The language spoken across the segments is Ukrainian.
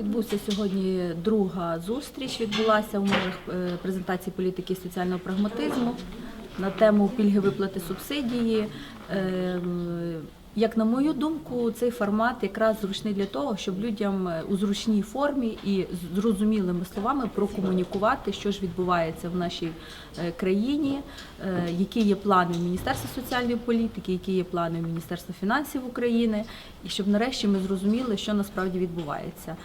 Відбувся сьогодні друга зустріч. Відбулася в межах е, презентації політики соціального прагматизму на тему пільги виплати субсидії. Як на мою думку, цей формат якраз зручний для того, щоб людям е, у зручній формі і зрозумілими словами прокомунікувати, що ж відбувається в нашій е, країні, е, які є плани Міністерства соціальної політики, які є плани Міністерства фінансів України, і щоб нарешті ми зрозуміли, що насправді відбувається.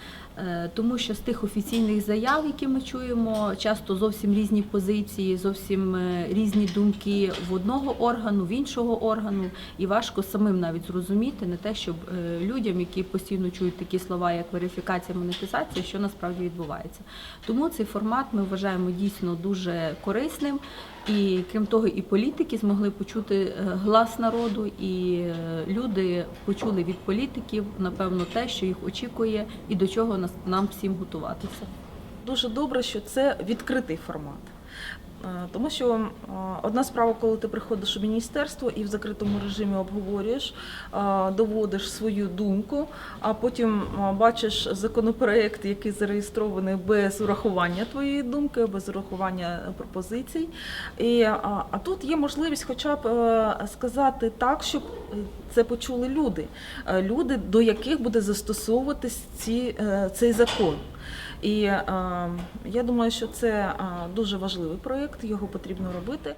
Тому що з тих офіційних заяв, які ми чуємо, часто зовсім різні позиції, зовсім різні думки в одного органу, в іншого органу, і важко самим навіть зрозуміти не те, щоб е, людям, які постійно чують такі слова, як верифікація, монетизація, що насправді відбувається. Тому цей формат ми вважаємо дійсно дуже корисним. І крім того, і політики змогли почути е, глас народу, і е, люди почули від політиків, напевно, те, що їх очікує, і до чого нам всім готуватися. Дуже добре, що це відкритий формат. Е, Тому що е, одна справа, коли ти приходиш у міністерство і в закритому режимі обговорюєш, е, доводиш свою думку, а потім бачиш законопроект, який зареєстрований без урахування твоєї думки, без урахування пропозицій. І, а, тут є можливість хоча б сказати так, щоб це почули люди, люди, до яких буде застосовуватись ці, цей закон. І е, я думаю, що це е, дуже важливий проєкт, його потрібно робити.